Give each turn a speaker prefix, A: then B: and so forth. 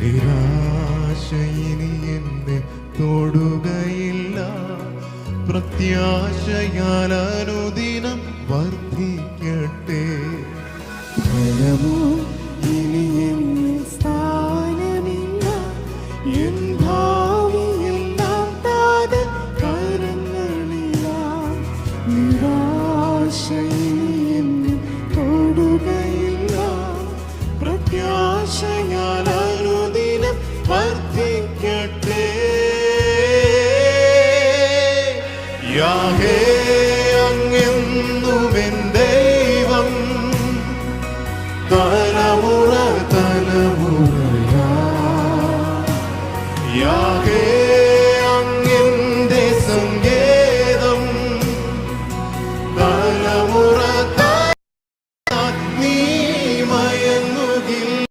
A: നിരാശ ഇനി എന്നെ തൊടുകയില്ല. പ്രത്യാശയാൽ അനുദിനം വർദ്ധിക്കട്ടെ.
B: ഫലമോ ഇനി എന്നിൽ സ്ഥാനമില്ല. എൻ ഭാവിയെല്ലാം താതൻ കരങ്ങളിലാം നിരാശ ഇനി തൊടുകയില്ല.
A: പ്രത്യാശയാൽ യാഹേ അങ്ങെന്നുമെൻ ദൈവം? തലമുറ തലമുറയാ. യാഹേ